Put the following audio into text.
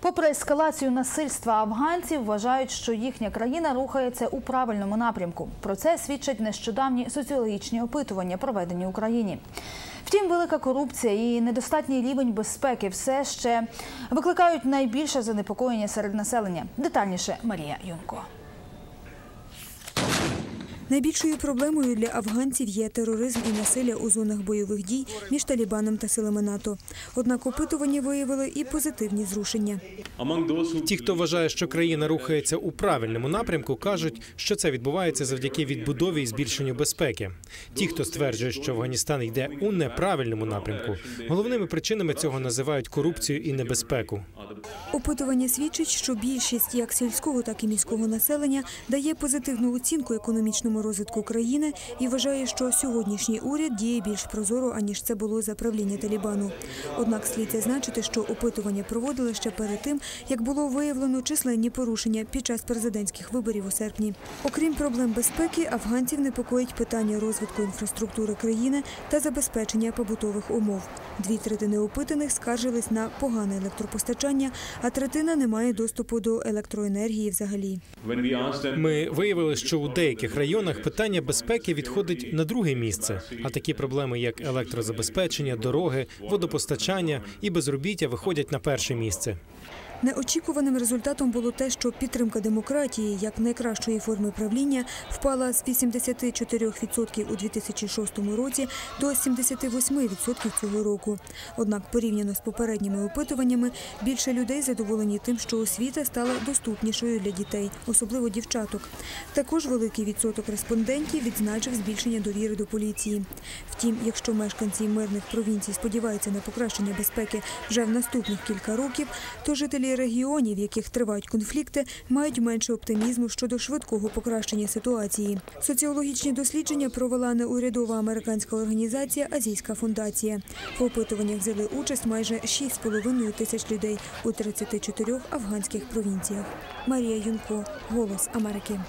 Попри ескалацію насильства, афганців вважають, що їхня країна рухається у правильному напрямку. Про це свідчать нещодавні соціологічні опитування, проведені в Україні. Втім, велика корупція і недостатній рівень безпеки все ще викликають найбільше занепокоєння серед населення. Детальніше Марія Юнко. Найбільшою проблемою для афганців є тероризм і насилля у зонах бойових дій між Талібаном та силами НАТО. Однак опитування виявили і позитивні зрушення. Ті, хто вважає, що країна рухається у правильному напрямку, кажуть, що це відбувається завдяки відбудові і збільшенню безпеки. Ті, хто стверджує, що Афганістан йде у неправильному напрямку, головними причинами цього називають корупцію і небезпеку. Опитування свідчить, що більшість як сільського, так і міського населення дає позитивну оцінку економічному розвитку країни і вважає, що сьогоднішній уряд діє більш прозоро, аніж це було за правління Талібану. Однак слід зазначити, що опитування проводили ще перед тим, як було виявлено численні порушення під час президентських виборів у серпні. Окрім проблем безпеки, афганців непокоїть питання розвитку інфраструктури країни та забезпечення побутових умов. Дві третини опитаних скаржились на погане електропостачання, а третина не має доступу до електроенергії взагалі. Ми виявили, що у деяких районах питання безпеки відходить на друге місце. А такі проблеми, як електрозабезпечення, дороги, водопостачання і безробіття, виходять на перше місце. Неочікуваним результатом було те, що підтримка демократії як найкращої форми правління впала з 84% у 2006 році до 78% цього року. Однак, порівняно з попередніми опитуваннями, більше людей задоволені тим, що освіта стала доступнішою для дітей, особливо дівчаток. Також великий відсоток респондентів відзначив збільшення довіри до поліції. Втім, якщо мешканці мирних провінцій сподіваються на покращення безпеки вже в наступних кілька років, то жителі регіонів, в яких тривають конфлікти, мають менше оптимізму щодо швидкого покращення ситуації. Соціологічні дослідження провела неурядова американська організація Азійська фундація. В опитуваннях взяли участь майже 6,5 тисяч людей у 34 афганських провінціях. Марія Юнко, Голос Америки.